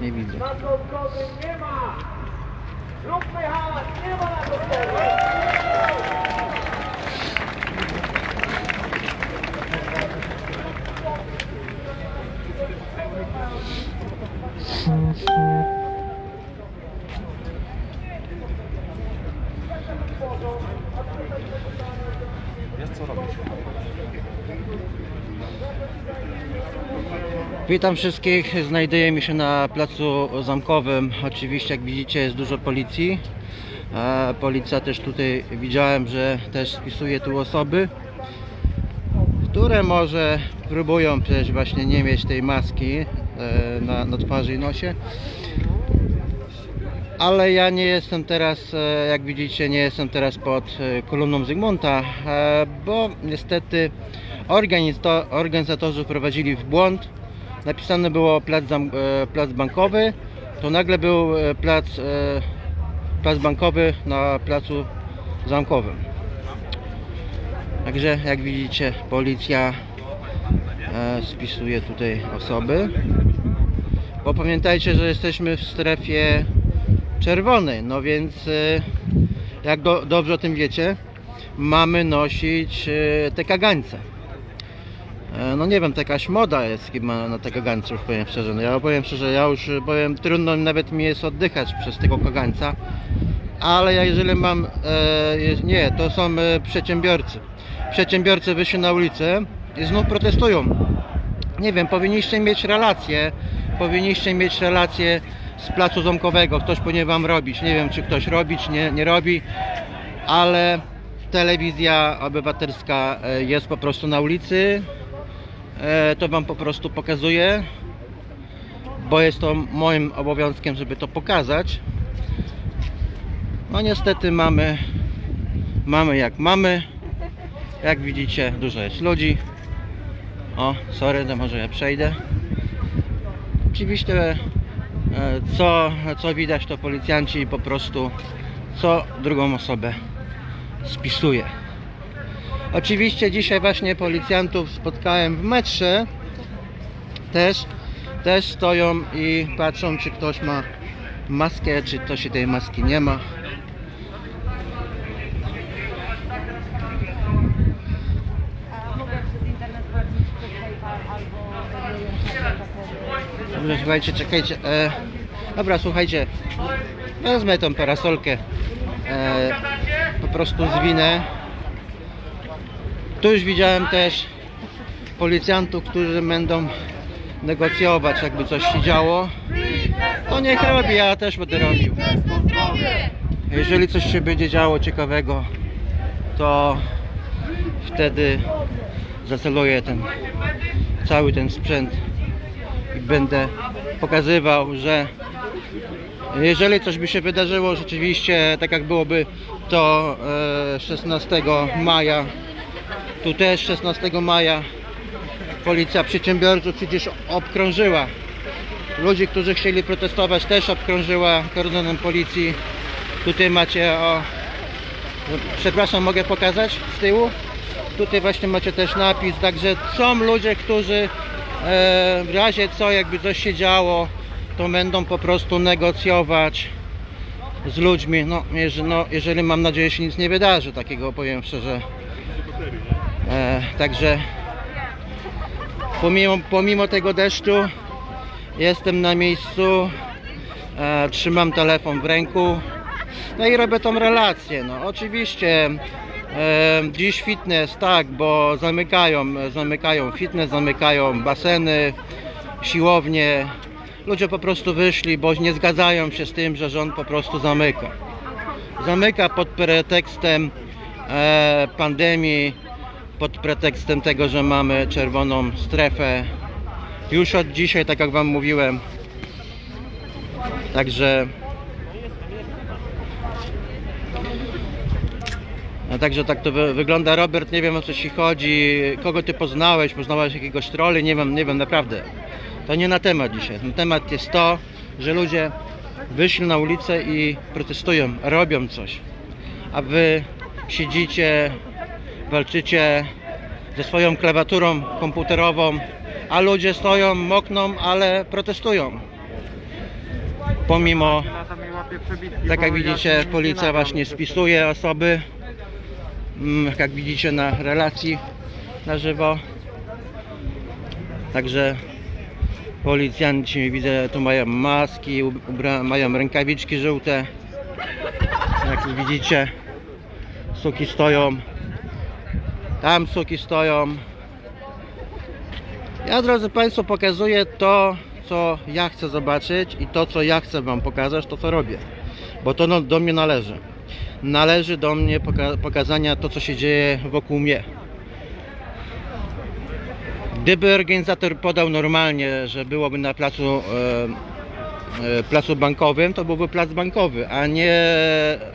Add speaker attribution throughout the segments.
Speaker 1: nie widzę.
Speaker 2: Nie ma! Zróbmy hałas, nie ma na Ząbkowy!
Speaker 1: Witam wszystkich, znajdujemy się na placu zamkowym. Oczywiście jak widzicie jest dużo policji. Policja też tutaj widziałem, że też spisuje tu osoby, które może próbują przecież właśnie nie mieć tej maski e, na, na twarzy i nosie. Ale ja nie jestem teraz, e, jak widzicie, nie jestem teraz pod e, kolumną Zygmunta, e, bo niestety organizato- organizatorzy wprowadzili w błąd. Napisane było plac, plac bankowy, to nagle był plac, plac bankowy na placu zamkowym. Także jak widzicie, policja spisuje tutaj osoby. Bo pamiętajcie, że jesteśmy w strefie czerwonej, no więc e, jak do, dobrze o tym wiecie, mamy nosić e, te kagańce. E, No nie wiem, to jakaś moda jest chyba na te kagańce, już powiem szczerze. No ja powiem szczerze, ja już e, powiem, trudno nawet mi jest oddychać przez tego kagańca. Ale ja jeżeli mam, e, nie, to są e, przedsiębiorcy. Przedsiębiorcy wyszli na ulicę i znów protestują. Nie wiem, powinniście mieć relacje, powinniście mieć relacje z placu zamkowego. Ktoś powinien wam robić. Nie wiem, czy ktoś robi, czy nie, nie robi, ale telewizja obywatelska e, jest po prostu na ulicy. E, To wam po prostu pokazuję, bo jest to moim obowiązkiem, żeby to pokazać. No niestety mamy, mamy jak mamy. Jak widzicie, dużo jest ludzi. O, sorry, to może ja przejdę. Oczywiście, co, co widać, to policjanci po prostu co drugą osobę spisuje. Oczywiście dzisiaj właśnie policjantów spotkałem w metrze. Też, też stoją i patrzą, czy ktoś ma maskę, czy ktoś tej maski nie ma.
Speaker 3: A mogę przez internet płacić przez PayPal albo
Speaker 1: Dobrze, słuchajcie, czekajcie. E, dobra, słuchajcie. Wezmę tą parasolkę. E, po prostu zwinę. Tu już widziałem też policjantów, którzy będą negocjować, jakby coś się działo. To niech robi, ja też będę robił. Jeżeli coś się będzie działo ciekawego, to wtedy zaceluję ten cały ten sprzęt będę pokazywał, że jeżeli coś by się wydarzyło rzeczywiście tak jak byłoby to e, 16 maja, tu też 16 maja policja przedsiębiorców przecież obkrążyła. Ludzi, którzy chcieli protestować też obkrążyła kordonem policji. Tutaj macie o przepraszam, mogę pokazać z tyłu? Tutaj właśnie macie też napis, także są ludzie, którzy e, w razie co, jakby coś się działo, to będą po prostu negocjować z ludźmi. No, jeżeli, no, jeżeli mam nadzieję się nic nie wydarzy, takiego powiem szczerze. E, także pomimo, pomimo tego deszczu jestem na miejscu, e, trzymam telefon w ręku. No i robię tą relację. No, oczywiście e, dziś fitness, tak, bo zamykają, zamykają fitness, zamykają baseny, siłownie. Ludzie po prostu wyszli, bo nie zgadzają się z tym, że rząd po prostu zamyka. Zamyka pod pretekstem e, pandemii, pod pretekstem tego, że mamy czerwoną strefę. Już od dzisiaj, tak jak Wam mówiłem. Także No także tak to wy wygląda. Robert, nie wiem o co ci chodzi. Kogo ty poznałeś? Poznałeś jakiegoś trolli? Nie wiem, nie wiem, naprawdę. To nie na temat dzisiaj. Na temat jest to, że ludzie wyszli na ulicę i protestują, robią coś. A wy siedzicie, walczycie ze swoją klawiaturą komputerową, a ludzie stoją, mokną, ale protestują. pomimo, tak jak widzicie, policja właśnie spisuje osoby, jak widzicie na relacji na żywo. Także policjanci widzę tu mają maski, ubra- mają rękawiczki żółte. Jak widzicie, suki stoją. Tam suki stoją. Ja drodzy Państwo pokazuję to, co ja chcę zobaczyć i to, co ja chcę Wam pokazać, to co robię. Bo to no, do mnie należy. Należy do mnie poka- pokazania to, co się dzieje wokół mnie. Gdyby organizator podał normalnie, że byłoby na placu, e, e, placu bankowym, to byłby plac bankowy, a nie,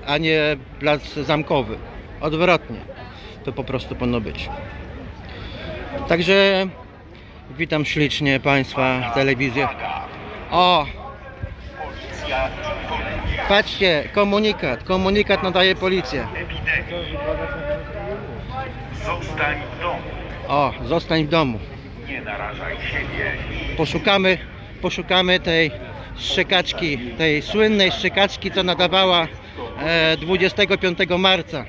Speaker 1: a nie plac zamkowy. Odwrotnie. To po prostu powinno być. Także witam ślicznie Państwa telewizję. O! Patrzcie, komunikat. Komunikat nadaje policja.
Speaker 4: Zostań w domu,
Speaker 1: O, zostań w domu.
Speaker 4: nie narażaj siebie
Speaker 1: Poszukamy, poszukamy tej szczekaczki, tej słynnej szczekaczki, co nadawała e, 25 marca.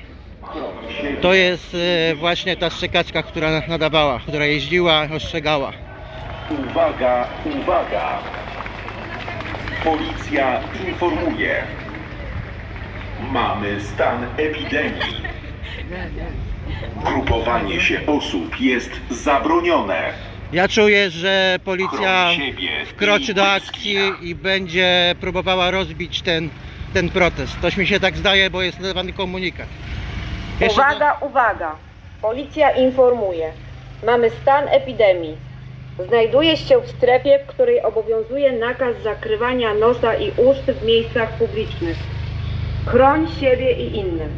Speaker 1: To jest e, właśnie ta szczekaczka, która nadawała, która jeździła, ostrzegała.
Speaker 4: uwaga, uwaga. Policja informuje. Mamy stan epidemii. Grupowanie się osób jest zabronione.
Speaker 1: Ja czuję, że policja
Speaker 4: Chroń siebie
Speaker 1: wkroczy
Speaker 4: i
Speaker 1: do akcji i będzie próbowała rozbić ten, ten protest. Toś mi się tak zdaje, bo jest nadawany komunikat. Jeszcze
Speaker 5: Uwaga, uwaga! Policja informuje. Mamy stan epidemii. Znajdujesz się w strefie, w której obowiązuje nakaz zakrywania nosa i ust w miejscach publicznych. Chroń siebie i innych.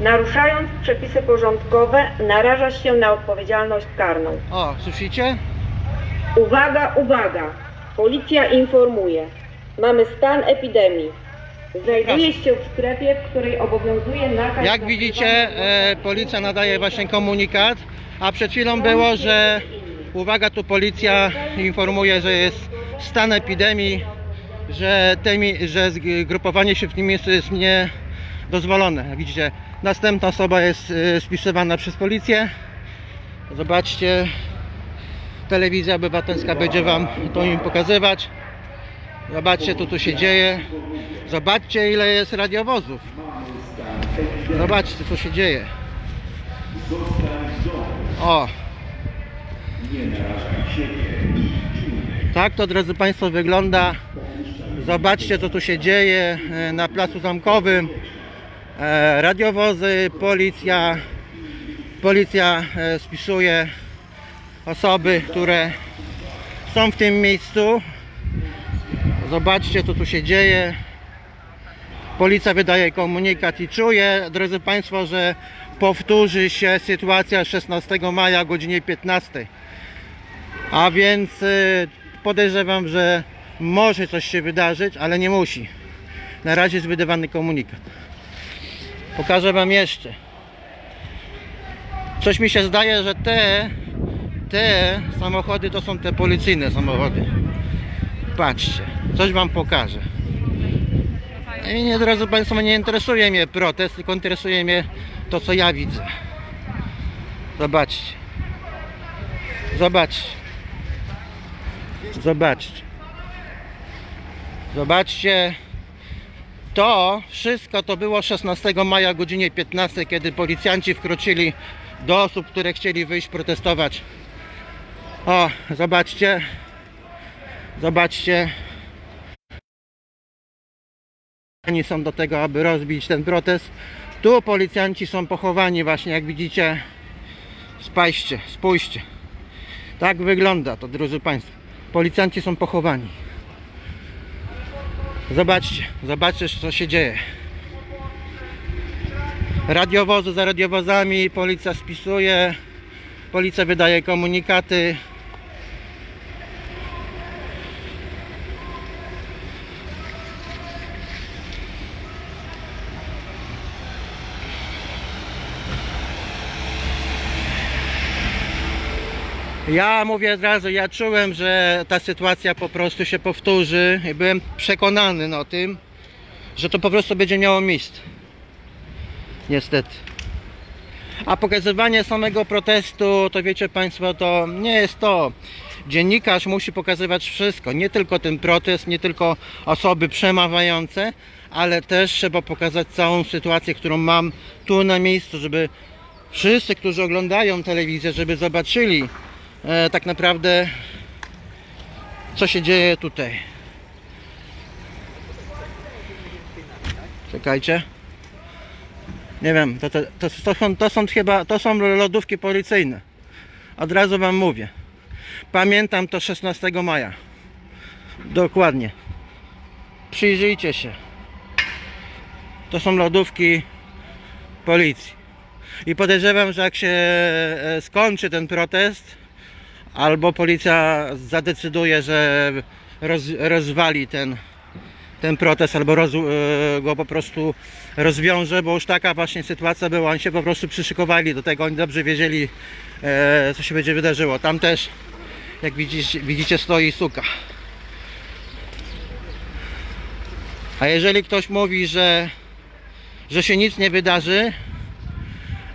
Speaker 5: Naruszając przepisy porządkowe, narażasz się na odpowiedzialność karną.
Speaker 1: O, słyszycie?
Speaker 5: Uwaga, uwaga! Policja informuje. Mamy stan epidemii. Znajdujesz się w strefie, w której obowiązuje nakaz
Speaker 1: Jak widzicie, e, policja nadaje właśnie komunikat, a przed chwilą było, że uwaga, tu policja informuje, że jest stan epidemii, że, temi, że zgrupowanie się w tym miejscu jest niedozwolone. Widzicie, następna osoba jest e, spisywana przez policję. Zobaczcie, telewizja obywatelska będzie Wam to im pokazywać. Zobaczcie, co tu się dzieje. Zobaczcie, ile jest radiowozów. Zobaczcie, co się dzieje. O! Tak to, drodzy Państwo, wygląda. Zobaczcie, co tu się dzieje e, na placu zamkowym. E, Radiowozy, policja. Policja e, spisuje osoby, które są w tym miejscu. Zobaczcie, co tu się dzieje. Policja wydaje komunikat i czuję, drodzy Państwo, że powtórzy się sytuacja 16 maja o godzinie 15. A więc y, podejrzewam, że może coś się wydarzyć, ale nie musi. Na razie jest wydawany komunikat. Pokażę Wam jeszcze. Coś mi się zdaje, że te, te samochody to są te policyjne samochody. Patrzcie, coś Wam pokażę. I nie, drodzy Państwo, nie interesuje mnie protest, tylko interesuje mnie to, co ja widzę. Zobaczcie. Zobaczcie. Zobaczcie. Zobaczcie. To wszystko to było 16 maja o godzinie 15, kiedy policjanci wkroczyli do osób, które chcieli wyjść protestować. O, zobaczcie. Zobaczcie. Oni są do tego, aby rozbić ten protest. Tu policjanci są pochowani właśnie, jak widzicie. Spajście, spójrzcie. Tak wygląda to, drodzy Państwo. Policjanci są pochowani. Zobaczcie, zobaczcie, co się dzieje. Radiowozy za radiowozami, policja spisuje, policja wydaje komunikaty. Ja mówię od razu, ja czułem, że ta sytuacja po prostu się powtórzy i byłem przekonany o tym, że to po prostu będzie miało miejsce. Niestety. A pokazywanie samego protestu, to wiecie Państwo, to nie jest to. Dziennikarz musi pokazywać wszystko, nie tylko ten protest, nie tylko osoby przemawiające, ale też trzeba pokazać całą sytuację, którą mam tu na miejscu, żeby wszyscy, którzy oglądają telewizję, żeby zobaczyli e, tak naprawdę co się dzieje tutaj. Czekajcie. Nie wiem, to, to, to, to, są, to są chyba, to są lodówki policyjne. Od razu wam mówię. Pamiętam to 16 maja. Dokładnie. Przyjrzyjcie się. To są lodówki policji. I podejrzewam, że jak się e, skończy ten protest, albo policja zadecyduje, że roz, rozwali ten, ten protest, albo roz, e, go po prostu rozwiąże, bo już taka właśnie sytuacja była. Oni się po prostu przyszykowali do tego, oni dobrze wiedzieli, e, co się będzie wydarzyło. Tam też, jak widzicie, widzicie stoi suka. A jeżeli ktoś mówi, że, że się nic nie wydarzy,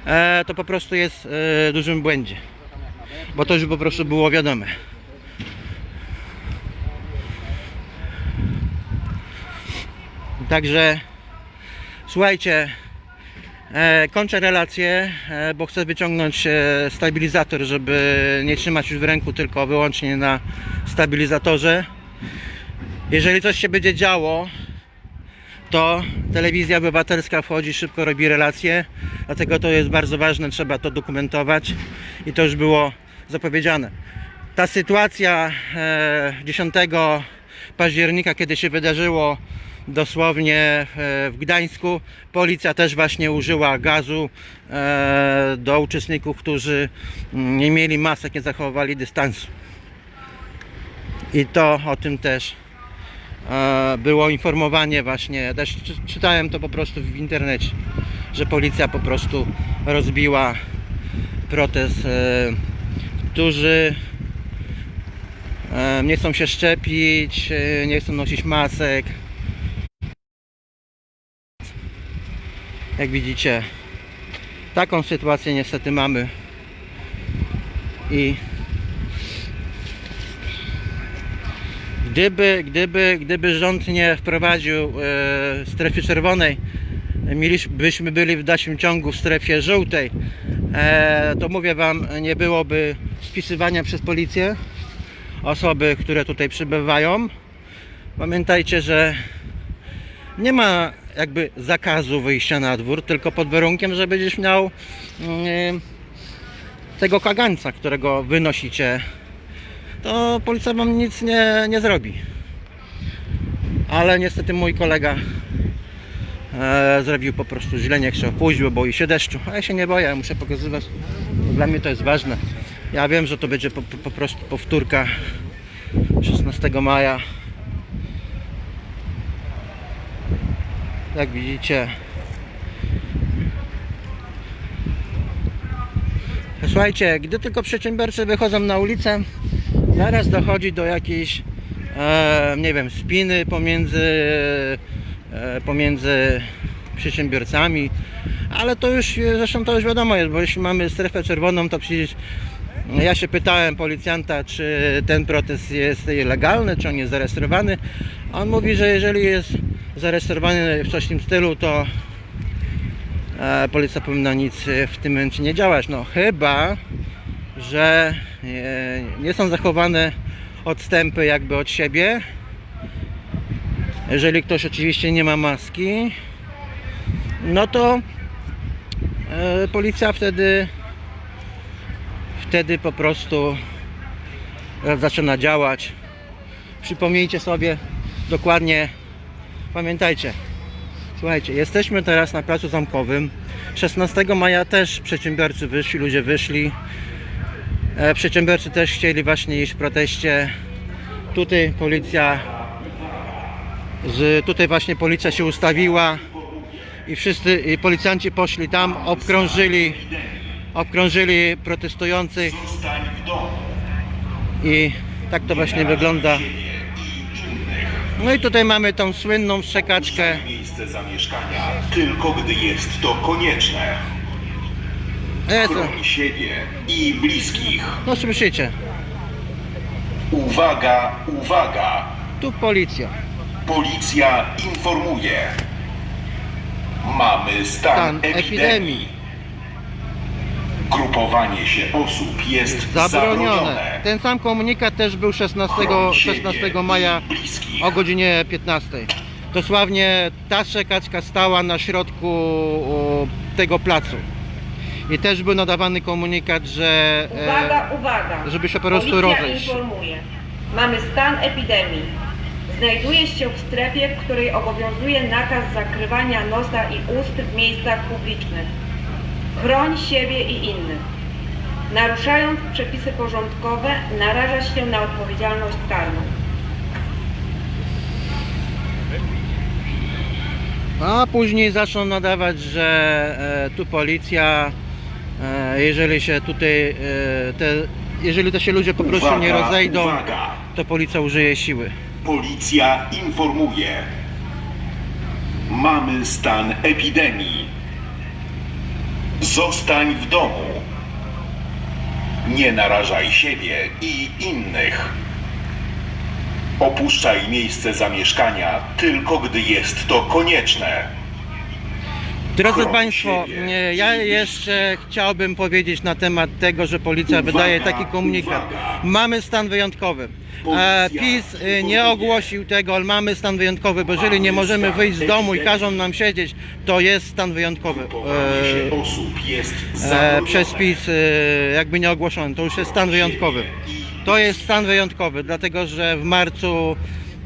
Speaker 1: e, to po prostu jest e, w dużym błędzie. Bo to już po prostu było wiadome. Także słuchajcie, e, kończę relację, e, bo chcę wyciągnąć e, stabilizator, żeby nie trzymać już w ręku, tylko wyłącznie na stabilizatorze. Jeżeli coś się będzie działo, to telewizja obywatelska wchodzi, szybko robi relacje, dlatego to jest bardzo ważne, trzeba to dokumentować i to już było zapowiedziane. Ta sytuacja e, 10 października, kiedy się wydarzyło dosłownie e, w Gdańsku, policja też właśnie użyła gazu e, do uczestników, którzy mm, nie mieli masek, nie zachowywali dystansu. I to o tym też e, było informowanie właśnie, też czy- czytałem to po prostu w internecie, że policja po prostu rozbiła protest, e, którzy e, nie chcą się szczepić, e, nie chcą nosić masek. Jak widzicie, taką sytuację niestety mamy i Gdyby, gdyby, gdyby rząd nie wprowadził e, strefy czerwonej, mielibyśmy byli w dalszym ciągu w strefie żółtej, to mówię Wam, nie byłoby spisywania przez policję osoby, które tutaj przybywają. Pamiętajcie, że nie ma jakby zakazu wyjścia na dwór, tylko pod warunkiem, że będziesz miał mm, tego kaganca, którego wynosicie to policja wam nic nie, nie zrobi. Ale niestety mój kolega e, zrobił po prostu źle, nie chciał pójść, bo boi się deszczu. A ja się nie boję, muszę pokazywać. Dla mnie to jest ważne. Ja wiem, że to będzie po, po, po prostu powtórka 16 maja. Jak widzicie. Słuchajcie, gdy tylko przedsiębiorcy wychodzą na ulicę, zaraz dochodzi do jakiejś, e, nie wiem, spiny pomiędzy, e, pomiędzy przedsiębiorcami, ale to już, zresztą to już wiadomo jest, bo jeśli mamy strefę czerwoną, to przecież ja się pytałem policjanta, czy ten protest jest legalny, czy on jest zarejestrowany. On mówi, że jeżeli jest zarejestrowany w tym stylu, to e, policja powinna nic w tym momencie nie działać. No chyba, że e, nie są zachowane odstępy jakby od siebie. Jeżeli ktoś oczywiście nie ma maski, no to e, policja wtedy wtedy po prostu zaczyna działać. Przypomnijcie sobie dokładnie, pamiętajcie, słuchajcie, jesteśmy teraz na placu zamkowym. 16 maja też przedsiębiorcy wyszli, ludzie wyszli. E, Przedsiębiorcy też chcieli właśnie iść w proteście. Tutaj policja, z, tutaj właśnie policja się ustawiła i wszyscy i policjanci poszli tam, obkrążyli, obkrążyli protestujących. I tak to właśnie wygląda. No i tutaj mamy tą słynną szczekaczkę.
Speaker 4: Miejsce zamieszkania tylko gdy jest to konieczne. Chroń siebie i bliskich.
Speaker 1: no słyszycie,
Speaker 4: Uwaga, uwaga!
Speaker 1: tu policja.
Speaker 4: Policja informuje. Mamy stan,
Speaker 1: Stan
Speaker 4: epidemii.
Speaker 1: epidemii.
Speaker 4: Grupowanie się osób jest
Speaker 1: Zabronione.
Speaker 4: zabronione.
Speaker 1: Ten sam komunikat też był 16,
Speaker 4: Chroń siebie
Speaker 1: 16 maja o godzinie 15. Dosłownie ta szczekaczka stała na środku tego placu. I też był nadawany komunikat, że e,
Speaker 5: Uwaga, uwaga!
Speaker 1: żeby się po prostu
Speaker 5: Policja
Speaker 1: rozejść.
Speaker 5: informuje. Mamy stan epidemii. Znajdujesz się w strefie, w której obowiązuje nakaz zakrywania nosa i ust w miejscach publicznych. Chroń siebie i innych. Naruszając przepisy porządkowe, narażasz się na odpowiedzialność karną.
Speaker 1: a później zaczną nadawać, że e, tu policja, e, jeżeli się tutaj, e, te, jeżeli te się ludzie po prostu nie
Speaker 4: Uwaga,
Speaker 1: rozejdą,
Speaker 4: Uwaga!
Speaker 1: to policja użyje siły.
Speaker 4: Policja informuje. Mamy stan epidemii. Zostań w domu. Nie narażaj siebie i innych. Opuszczaj miejsce zamieszkania tylko gdy jest to konieczne.
Speaker 1: Drodzy Państwo, nie, ja jeszcze chciałbym powiedzieć na temat tego, że policja wydaje taki komunikat. Mamy stan wyjątkowy. E, PiS e, nie ogłosił tego, ale mamy stan wyjątkowy, bo jeżeli nie możemy wyjść z domu i każą nam siedzieć, to jest stan wyjątkowy. E, e, przez PiS e, jakby nie ogłoszony. To już jest stan wyjątkowy. To jest stan wyjątkowy, dlatego że w marcu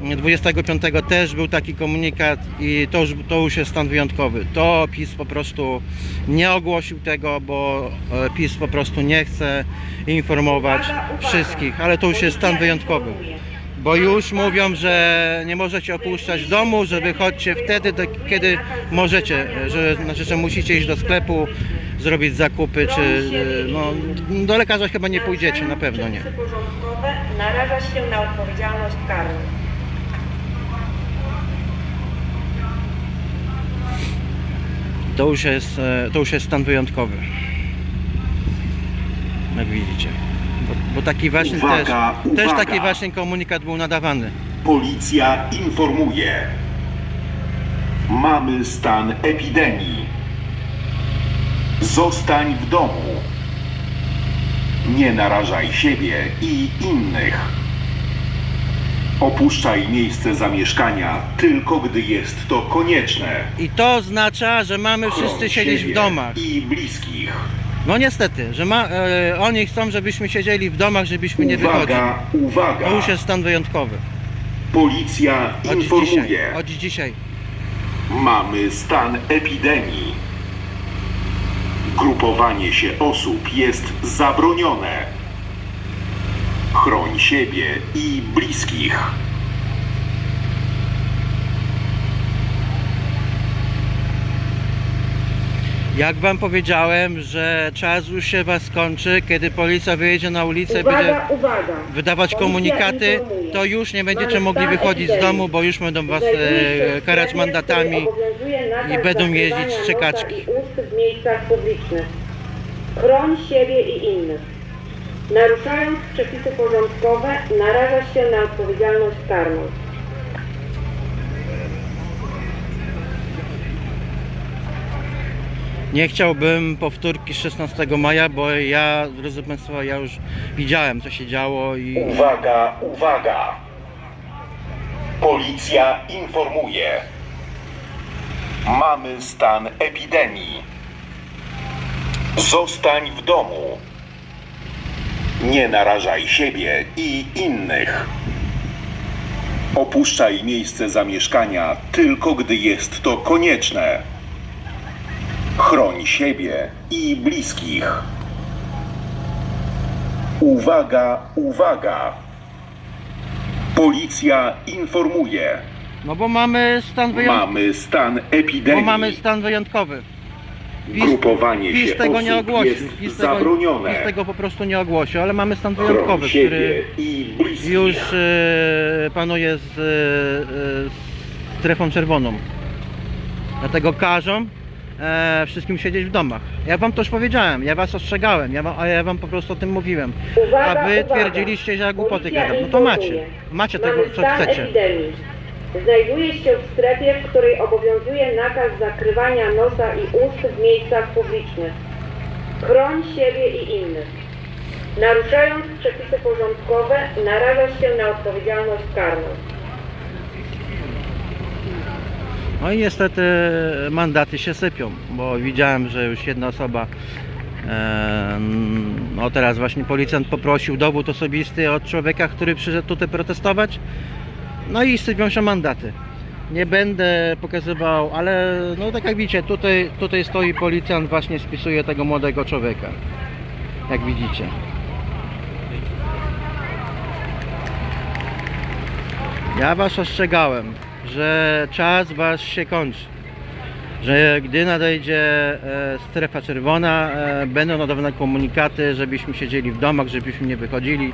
Speaker 1: 25 też był taki komunikat i to już, to już jest stan wyjątkowy. To PiS po prostu nie ogłosił tego, bo e, PiS po prostu nie chce informować
Speaker 5: Uwaga, uwaga.
Speaker 1: wszystkich, ale to już jest stan wyjątkowy. Bo już mówią, że nie możecie opuszczać domu, że wychodźcie wtedy, kiedy możecie, że, znaczy, że musicie iść do sklepu, zrobić zakupy, czy e, no, do lekarza chyba nie pójdziecie, na pewno nie.
Speaker 5: Narażasz się na odpowiedzialność karną.
Speaker 1: To już jest, e, to już jest stan wyjątkowy. Jak widzicie. Bo, bo taki właśnie
Speaker 4: Uwaga,
Speaker 1: też, też taki właśnie komunikat był nadawany.
Speaker 4: Policja informuje. Mamy stan epidemii. Zostań w domu. Nie narażaj siebie i innych. Opuszczaj miejsce zamieszkania tylko gdy jest to konieczne.
Speaker 1: I to oznacza, że mamy wszyscy
Speaker 4: Chroń
Speaker 1: siedzieć w domach.
Speaker 4: I bliskich.
Speaker 1: No niestety, że ma, e, oni chcą, żebyśmy siedzieli w domach, żebyśmy nie wychodzili.
Speaker 4: Uwaga, uwaga.
Speaker 1: To już jest stan wyjątkowy.
Speaker 4: Policja
Speaker 1: Od
Speaker 4: informuje.
Speaker 1: dzisiaj. Od dzisiaj.
Speaker 4: Mamy stan epidemii. Grupowanie się osób jest zabronione. Chroń siebie i bliskich.
Speaker 1: Jak wam powiedziałem, że czas już się was skończy, kiedy policja wyjedzie na ulicę i
Speaker 5: Uwaga,
Speaker 1: będzie
Speaker 5: uwaga!
Speaker 1: wydawać
Speaker 5: Policja
Speaker 1: komunikaty,
Speaker 5: informuje.
Speaker 1: to już nie będziecie
Speaker 5: Mamy
Speaker 1: mogli wychodzić z domu, bo już będą was e, karać mandatami. i będą jeździć
Speaker 5: zakrywania
Speaker 1: szczekaczki.
Speaker 5: nosa i ust w miejscach publicznych. Chroń siebie i innych. Naruszając przepisy porządkowe, narażasz się na odpowiedzialność karną.
Speaker 1: Nie chciałbym powtórki z 16 maja, bo ja, drodzy Państwo, ja już widziałem co się działo i
Speaker 4: Uwaga, uwaga. Policja informuje. Mamy stan epidemii. Zostań w domu. Nie narażaj siebie i innych. Opuszczaj miejsce zamieszkania tylko gdy jest to konieczne. Chroń siebie i bliskich. Uwaga, uwaga! Policja informuje.
Speaker 1: no bo mamy stan wyjątkowy.
Speaker 4: Mamy stan
Speaker 1: Bo
Speaker 4: epidemii.
Speaker 1: mamy stan wyjątkowy.
Speaker 4: Grupowanie
Speaker 1: PiS
Speaker 4: się
Speaker 1: tego nie ogłosił.
Speaker 4: jest
Speaker 1: PiS tego,
Speaker 4: zabronione.
Speaker 1: PiS tego po prostu nie ogłosił, ale mamy stan wyjątkowy, który już e, panuje z, e, strefą czerwoną. Dlatego każą e, wszystkim siedzieć w domach. Ja wam to już powiedziałem, ja was ostrzegałem, ja wam, a ja wam po prostu o tym mówiłem.
Speaker 5: Uwaga,
Speaker 1: A wy
Speaker 5: uwaga.
Speaker 1: twierdziliście, że ja głupoty gadam. No to macie. Macie
Speaker 5: Mamy
Speaker 1: tego, co chcecie.
Speaker 5: epidemii. Znajduje się w strefie, w której obowiązuje nakaz zakrywania nosa i ust w miejscach publicznych. Chroń siebie i innych. Naruszając przepisy porządkowe, narażasz się na odpowiedzialność karną.
Speaker 1: No i niestety mandaty się sypią, bo widziałem, że już jedna osoba, e, no teraz właśnie policjant poprosił dowód osobisty od człowieka, który przyszedł tutaj protestować, no i sypią się mandaty. Nie będę pokazywał, ale no tak jak widzicie, tutaj, tutaj stoi policjant, właśnie spisuje tego młodego człowieka, jak widzicie. Ja was ostrzegałem, że czas was się kończy. Że gdy nadejdzie e, strefa czerwona, e, będą nadawane komunikaty, żebyśmy siedzieli w domach, żebyśmy nie wychodzili,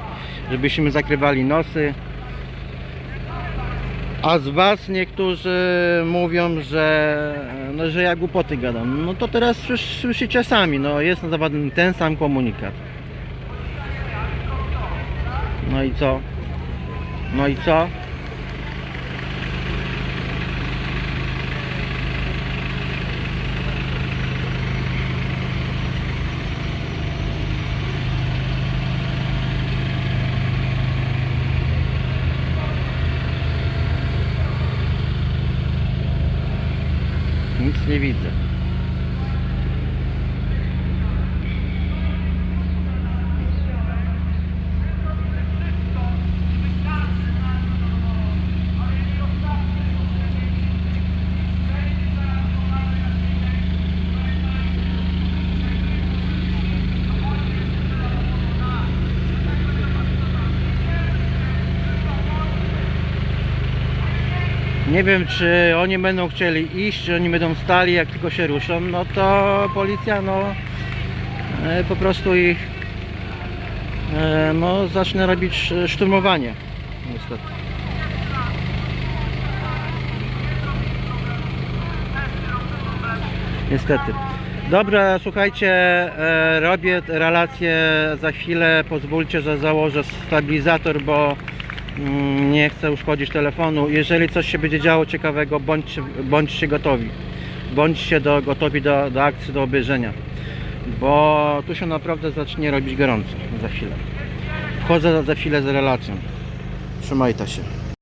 Speaker 1: żebyśmy zakrywali nosy. A z was niektórzy mówią, że, no, że ja głupoty gadam. No to teraz słys- słyszycie sami, no jest nadawany ten sam komunikat. No i co? No i co? Nic nie widzę. Nie wiem, czy oni będą chcieli iść, czy oni będą stali, jak tylko się ruszą, no to policja, no e, po prostu ich e, no, zacznie robić szturmowanie. Niestety. Niestety. Dobra, słuchajcie, e, robię relację za chwilę. Pozwólcie, że założę stabilizator, bo nie chcę uszkodzić telefonu. Jeżeli coś się będzie działo ciekawego, bądźcie, bądźcie gotowi. Bądźcie do, gotowi do, do akcji, do obejrzenia. Bo tu się naprawdę zacznie robić gorąco za chwilę. Wchodzę za chwilę z relacją. Trzymajcie się.